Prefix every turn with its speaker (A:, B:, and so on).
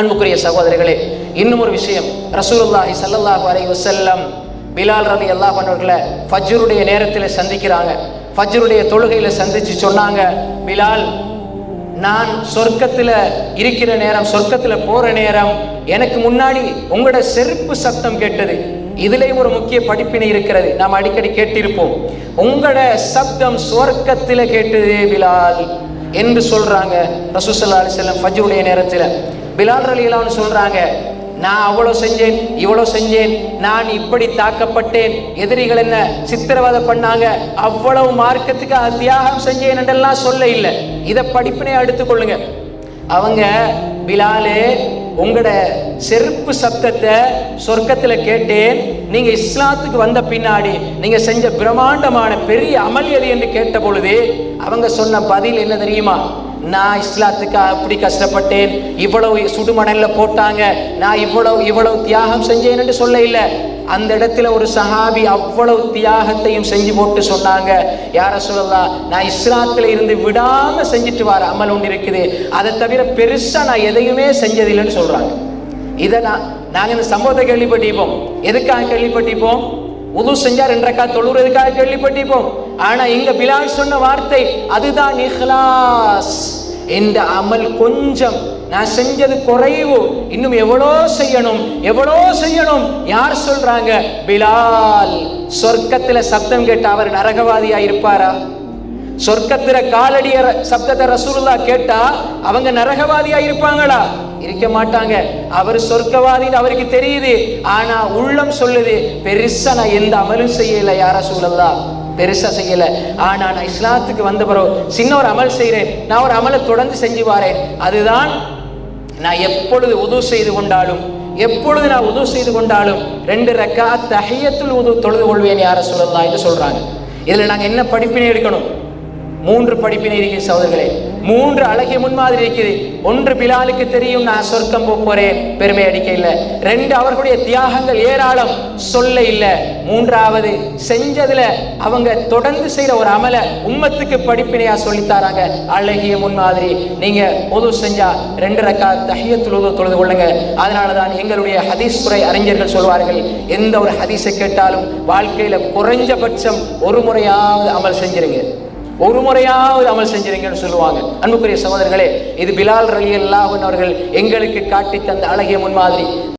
A: அன்புக்குரிய சகோதரர்களே இன்னும் ஒரு விஷயம். ரசூலுல்லாஹி சல்லல்லாஹு அலைஹி வஸல்லம் பிலால் ரலி அல்லாஹ் பண்ணவர்களை ஃபஜ்ருடைய நேரத்தில் சந்திக்கிறாங்க. ஃபஜ்ருடைய தொழுகையில் சந்திச்சு சொன்னாங்க பிலால் நான் சொர்க்கத்தில் இருக்கிற நேரம் சொர்க்கத்தில் போகிற நேரம் எனக்கு முன்னாடி உங்களோட செருப்பு சத்தம் கேட்டது. இதுலயும் ஒரு முக்கிய படிப்பினை இருக்கிறது. நாம் அடிக்கடி கேட்டிருப்போம். உங்களோட சப்தம் சொர்க்கத்தில் கேட்டது பிலால் என்று சொல்கிறாங்க ரசூசல்லா அலிசல்லம் ஃபஜ்ருடைய நேரத்தில். பிலால் ரலியலான்னு சொல்றாங்க நான் அவ்வளோ செஞ்சேன் இவ்வளோ செஞ்சேன் நான் இப்படி தாக்கப்பட்டேன். எதிரிகள் என்ன சித்திரவதை பண்ணாங்க அவ்வளவு மார்க்கத்துக்கு தியாகம் செஞ்சேன் என்றெல்லாம் சொல்ல இல்லை. இதை படிப்பினை எடுத்துக்கொள்ளுங்க அவங்க பிலாலே உங்களோட செருப்பு சப்தத்தை சொர்க்கத்தில் கேட்டேன். நீங்க இஸ்லாத்துக்கு வந்த பின்னாடி நீங்க செஞ்ச பிரம்மாண்டமான பெரிய அமல் எது? என்று கேட்ட பொழுது அவங்க சொன்ன பதில் என்ன தெரியுமா? நான் இஸ்லாத்துக்காக அப்படி கஷ்டப்பட்டேன். இவ்வளவு சுடுமணலில் போட்டாங்க. நான் இவ்வளவு இவ்வளவு தியாகம் செஞ்சேன் என்று சொல்ல இல்லை அந்த இடத்துல ஒரு சஹாபி அவ்வளவு தியாகத்தையும் செஞ்சு போட்டு சொன்னாங்க. யார சொல்லலாம் நான் இஸ்லாத்துல இருந்து விடாம செஞ்சுட்டு வர அமல் ஒன்று இருக்குது. அதை தவிர பெருசா நான் எதையுமே செஞ்சதில்லைன்னு சொல்றாங்க. இதை நான் நாங்கள் இந்த சம்பவத்தை கேள்விப்பட்டிருப்போம். எதுக்காக கேள்விப்பட்டிருப்போம்? உது செஞ்சா ரெண்டரைக்கா தொழுறதுக்காக கேள்விப்பட்டிருப்போம்? ஆனா இங்க பிலால் சொன்ன வார்த்தை அதுதான் இஹ்லாஸ். இந்த அமல் கொஞ்சம். நான் செஞ்சது குறைவு. இன்னும் எவ்வளோ செய்யணும்? எவ்வளோ செய்யணும்? யார் சொல்றாங்க? பிலால். சொர்க்கத்துல சப்தம் கேட்ட அவர் நரகவாதியா இருப்பாரா? சொர்க்கத்துல காலடிய சப்தத்தை ரசூலுல்லா கேட்டா அவங்க நரகவாதியா இருப்பாங்களா? இருக்க மாட்டாங்க. அவர் சொர்க்கவாதின்னு அவருக்கு தெரியுது. ஆனா உள்ளம் சொல்லுது பெருசா நான் எந்த அமலும் செய்யல யார சூழல்லா பெருசா செய்யல. ஆனால் நான் இஸ்லாத்துக்கு வந்த பிறகு சின்ன ஒரு அமல் செய்கிறேன் நான் ஒரு அமலை தொடர்ந்து செஞ்சு வாரேன் அதுதான் நான் எப்பொழுது உதவு செய்து கொண்டாலும் எப்பொழுது நான் உதவு செய்து கொண்டாலும் ரெண்டு ரக்கா தஹியத்துல் உதவு தொழுது கொள்வேன் யார சொல்லலாம் என்று சொல்றாங்க. இதுல நாங்க என்ன படிப்பினை எடுக்கணும்? மூன்று படிப்பினை இருக்கிற சகோதரர்களே. மூன்று அழகிய முன்மாதிரி இருக்குது. ஒன்று பிலாலுக்கு தெரியும் நான் சொர்க்கம் போறேன். பெருமை அடிக்க இல்லை. ரெண்டு அவர்களுடைய தியாகங்கள் ஏராளம். சொல்ல இல்லை. மூன்றாவது செஞ்சதுல அவங்க தொடர்ந்து செய்யற ஒரு அமல உம்மத்துக்கு படிப்பினையா சொல்லித்தாராங்க அழகிய முன்மாதிரி நீங்க பொது செஞ்சா ரெண்டு ரக்கா தஹியத்துல் தொழுது கொள்ளுங்க. அதனாலதான் எங்களுடைய ஹதீஸ் துறை அறிஞர்கள் சொல்வார்கள் எந்த ஒரு ஹதீஸை கேட்டாலும் வாழ்க்கையில குறைஞ்சபட்சம் ஒரு முறையாவது அமல் செஞ்சிருங்க. ஒரு முறையாவது அமல் செஞ்சிருங்கன்னு சொல்லுவாங்க. அன்புக்குரிய சகோதரர்களே இது பிலால் ரலி அல்லாஹன் அவர்கள் எங்களுக்கு காட்டி தந்த அழகிய முன்மாதிரி.